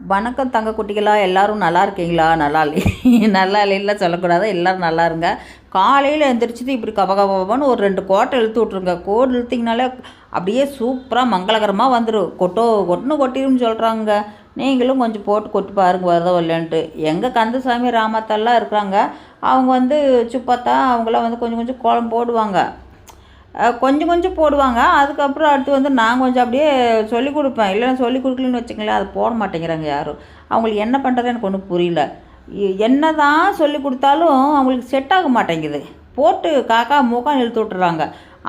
வணக்கம் தங்க குட்டிகளா எல்லாரும் நல்லா இருக்கீங்களா? நல்லா இல்லை. நல்லா இல்லைன்னா சொல்லக்கூடாது. எல்லோரும் நல்லா இருங்க. காலையில் எழுந்திரிச்சிட்டு இப்படி கப கபன்னு ஒரு ரெண்டு கோட்டை இழுத்து விட்ருங்க கோடு இழுத்திங்கனாலே அப்படியே சூப்பராக மங்களகரமாக வந்துடும் கொட்டோ கொட்டுன்னு கொட்டிடும்னு சொல்கிறாங்க நீங்களும் கொஞ்சம் போட்டு கொட்டி பாருங்க வருதோ இல்லைன்ட்டு. எங்கள் கந்தசாமி ராமத்தெல்லாம் இருக்கிறாங்க. அவங்க வந்து சுப்பாத்தா அவங்களாம் வந்து கொஞ்சம் கொஞ்சம் கோலம் போடுவாங்க. கொஞ்சம் கொஞ்சம் போடுவாங்க. அதுக்கப்புறம் அடுத்து வந்து நான் கொஞ்சம் அப்படியே சொல்லிக் கொடுப்பேன். இல்லைன்னா சொல்லி கொடுக்கலன்னு வச்சுங்களேன் அது போட மாட்டேங்கிறாங்க யாரும். அவங்களுக்கு என்ன பண்ணுறது எனக்கு ஒன்றும் புரியல. என்ன தான் சொல்லி கொடுத்தாலும் அவங்களுக்கு செட் ஆக மாட்டேங்குது. போட்டு காக்கா மூக்கம் இழுத்து விட்டுறாங்க.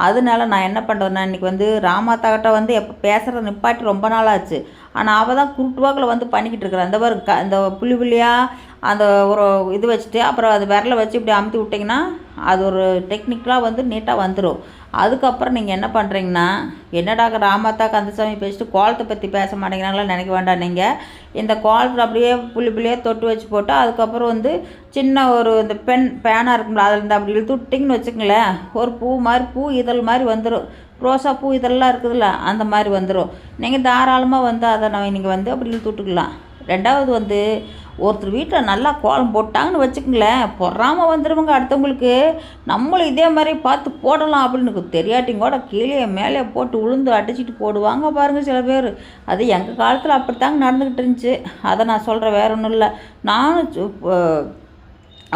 அதனால நான் என்ன பண்ணுறேன்னா இன்றைக்கி வந்து ராமாத்தாக்கிட்ட வந்து எப்போ பேசுகிறத நிப்பாட்டி ரொம்ப நாள் ஆச்சு ஆனால் அவள் தான் குருட்டுவாக்கில் வந்து பண்ணிக்கிட்டு இருக்கிறான் இந்த பாரு க இந்த புள்ளி புள்ளியாக அந்த ஒரு இது வச்சுட்டு அப்புறம் அது விரலை வச்சு இப்படி அமுத்தி விட்டிங்கன்னா அது ஒரு டெக்னிக்கலாக வந்து நீட்டாக வந்துடும் அதுக்கப்புறம் நீங்கள் என்ன பண்ணுறீங்கன்னா என்னடா ராமாத்தா கந்தசாமி பேசிட்டு கோலத்தை பற்றி பேச மாட்டேங்கிறாங்களா நினைக்க வேண்டாம் நீங்கள் இந்த கோலத்தில் அப்படியே புள்ளி புள்ளியாக தொட்டு வச்சு போட்டு அதுக்கப்புறம் வந்து சின்ன ஒரு இந்த பென் பேனாக இருக்கும்ல அதில் இருந்து அப்படி இழுத்து விட்டிங்கன்னு வச்சுங்களேன் ஒரு பூ மாதிரி பூ இதழ் மாதிரி வந்துடும் ரோசா பூ இதெல்லாம் இருக்குதுல்ல அந்த மாதிரி வந்துடும் நீங்கள் தாராளமாக வந்து அதை நான் நீங்கள் வந்து அப்படி தூட்டுக்கலாம் ரெண்டாவது வந்து ஒருத்தர் வீட்டில் நல்லா கோலம் போட்டாங்கன்னு வச்சுக்கங்களேன் பொறாமல் வந்துடுவாங்க அடுத்தவங்களுக்கு. நம்மளும் இதே மாதிரி பார்த்து போடலாம் அப்படின்னு தெரியாட்டிங்க கூட கீழே மேலே போட்டு உளுந்து அடிச்சிட்டு போடுவாங்க பாருங்கள் சில பேர். அது எங்கள் காலத்தில் அப்படித்தாங்க நடந்துக்கிட்டு இருந்துச்சு. அதை நான் சொல்கிறேன் வேற ஒன்றும் இல்லை. நானும் சு-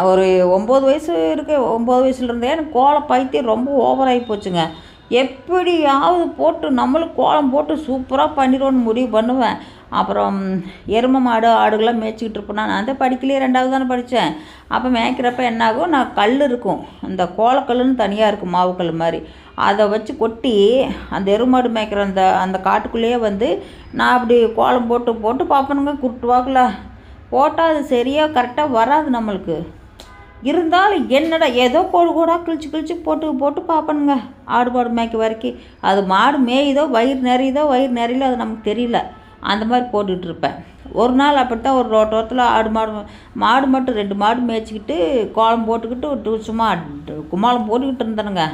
ஒரு ஒம்பது வயசு இருக்கு ஒம்பது வயசுலேருந்தே எனக்கு கோல பைத்தியம் ரொம்ப ஓவராகி போச்சுங்க. எப்படியாவது போட்டு நம்மளும் கோலம் போட்டு சூப்பராக பண்ணிடுவோன்னு முடிவு பண்ணுவேன். அப்புறம் எருமை மாடு ஆடுகள்லாம் மேய்ச்சிக்கிட்டு இருப்பேன் நான் அந்த படிக்கலையே ரெண்டாவது தானே படித்தேன். அப்போ மேய்க்கிறப்ப என்னாகும் நான் கல் இருக்கும். இந்த கோலக்கல்லுன்னு தனியாக இருக்கும் மாவுக்கல் மாதிரி. அதை வச்சு கொட்டி அந்த எருமாடு மேய்க்கிற அந்த அந்த காட்டுக்குள்ளேயே வந்து நான் அப்படி கோலம் போட்டு போட்டு பார்ப்பேனுங்க குருட்டு வாக்கில். போட்டால் அது சரியாக கரெக்டாக வராது நம்மளுக்கு. இருந்தாலும் என்னடா ஏதோ கோடு கோடாக கிழிச்சு கிழிச்சு போட்டு போட்டு பார்ப்பனுங்க. ஆடு மாடு மேய்க்க வரைக்கும் அது மாடு மேயுதோ வயிறு நிறையுதோ வயிறு நிறையில அது நமக்கு தெரியல. அந்த மாதிரி போட்டுக்கிட்டு இருப்பேன். ஒரு நாள் அப்படித்தான் ஒரு ரோட்டோரத்தில் ஆடு மாடு மாடு மட்டும் ரெண்டு மாடு மேய்ச்சிக்கிட்டு கோலம் போட்டுக்கிட்டு ஒரு சும்மா கும்மாளம் போட்டுக்கிட்டு இருந்தேனுங்க.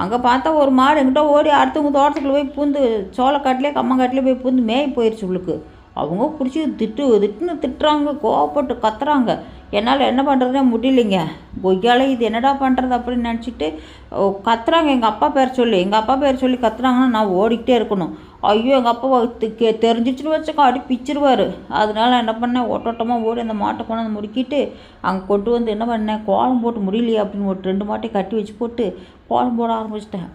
அங்கே பார்த்தா ஒரு மாடு எங்கிட்ட ஓடி அடுத்தவங்க தோட்டத்துக்குள்ளே போய் பூந்து சோளக்காட்டிலே கம்மங்காட்டிலே போய் பூந்து மேய போயிடுச்சு உங்களுக்கு அவங்க பிடிச்சி திட்டு திட்டுன்னு திட்டுறாங்க கோவப்பட்டு கத்துறாங்க. என்னால் என்ன பண்ணுறதுனே முடியலைங்க. பொய்யாலே இது என்னடா பண்ணுறது அப்படின்னு நினச்சிட்டு கத்துறாங்க. எங்கள் அப்பா பேர் சொல்லி எங்கள் அப்பா பேர் சொல்லி கத்துறாங்கன்னா நான் ஓடிக்கிட்டே இருக்கணும். ஐயோ எங்கள் அப்பா கே- தெரிஞ்சிச்சுன்னு வச்சுக்கோ அடி பிச்சிருவார். அதனால என்ன பண்ணேன்? ஓட்டோட்டமாக ஓடி அந்த மாட்டை கொண்டு வந்து அங்கே கொண்டு வந்து என்ன பண்ணேன்? கோலம் போட்டு முடியலையே அப்படின்னு ஒரு ரெண்டு மாட்டை கட்டி வச்சு போட்டு கோலம் போட ஆரம்பிச்சிட்டேன்.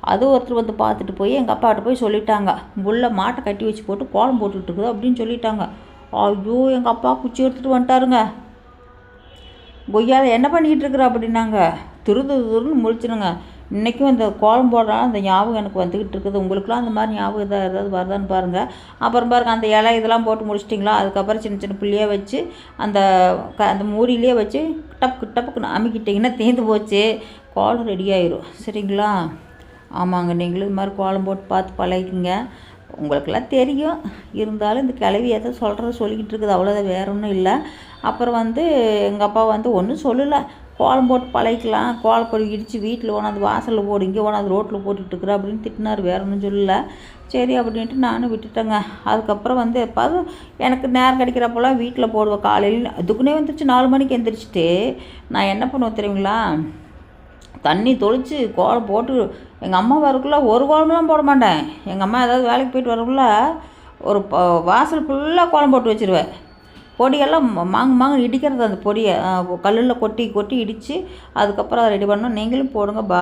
அது ஒருத்தர் வந்து பார்த்துட்டு போய் எங்கள் அப்பாட்ட போய் சொல்லிட்டாங்க. உள்ள மாட்டை கட்டி வச்சு போட்டு கோலம் போட்டுட்டு இருக்குது அப்படின்னு சொல்லிட்டாங்க. ஐயோ எங்கள் அப்பா குச்சி எடுத்துகிட்டு வந்துட்டாருங்க. கொய்யால என்ன பண்ணிக்கிட்டு இருக்கிற அப்படின்னாங்க? திரு துருன்னு முழிச்சிடுங்க இன்றைக்கும் இந்த கோலம் போடுறாலும் அந்த ஞாபகம் எனக்கு வந்துக்கிட்டு இருக்குது உங்களுக்குலாம் அந்த மாதிரி ஞாபகம் எதாவது ஏதாவது வருதான்னு பாருங்கள் அப்புறம் பாருங்க அந்த இலை இதெல்லாம் போட்டு முடிச்சிட்டிங்களா? அதுக்கப்புறம் சின்ன சின்ன புள்ளியே வச்சு அந்த க அந்த மூடியிலே வச்சு டப்புக்கு டப்புக்குன்னு அமுக்கிட்டிங்கன்னா தீர்ந்து போச்சு? கோலம் ரெடி ஆயிரும். சரிங்களா? ஆமாங்க நீங்களும் இது மாதிரி கோலம் போட்டு பார்த்து பழகிக்குங்க. உங்களுக்கெல்லாம் தெரியும். இருந்தாலும் இந்த கிளவி எதை சொல்கிறத சொல்லிக்கிட்டு இருக்குது. அவ்வளோதான் வேற ஒன்றும் இல்லை. அப்புறம் வந்து எங்கள் அப்பா வந்து ஒன்றும் சொல்லலை. கோலம் போட்டு பழகிக்கலாம். கோலப்பொடி இடித்து வீட்டில் ஓனாது வாசலில் போடு இங்கே ஓனாது ரோட்டில் போட்டுட்ருக்குற அப்படின்னு திட்டினார். வேற ஒன்றும் சொல்லலை. சரி அப்படின்ட்டு நானும் விட்டுட்டேங்க. அதுக்கப்புறம் வந்து எப்பாவது எனக்கு நேரம் கிடைக்கிறப்பெல்லாம் வீட்டில் போடுவேன். காலையில் அதுக்குன்னே வந்துருச்சு. நாலு மணிக்கு எந்திரிச்சிட்டு. நான் என்ன பண்ணுவேன் தெரியுங்களா? தண்ணி தொளித்து கோலம் போட்டு எங்கள் அம்மா வரக்குள்ளே ஒரு கோலமெல்லாம் போட மாட்டேன். எங்கள் அம்மா ஏதாவது வேலைக்கு போயிட்டு வரக்குள்ளே ஒரு வாசல் ஃபுல்லாக கோலம் போட்டு வச்சிருவேன். பொடியெல்லாம் மாங்க மாங்கு இடிக்கிறது அந்த பொடியை கல்லில் கொட்டி கொட்டி இடித்து அதுக்கப்புறம் அதை ரெடி பண்ணோம் நீங்களும் போடுங்க பா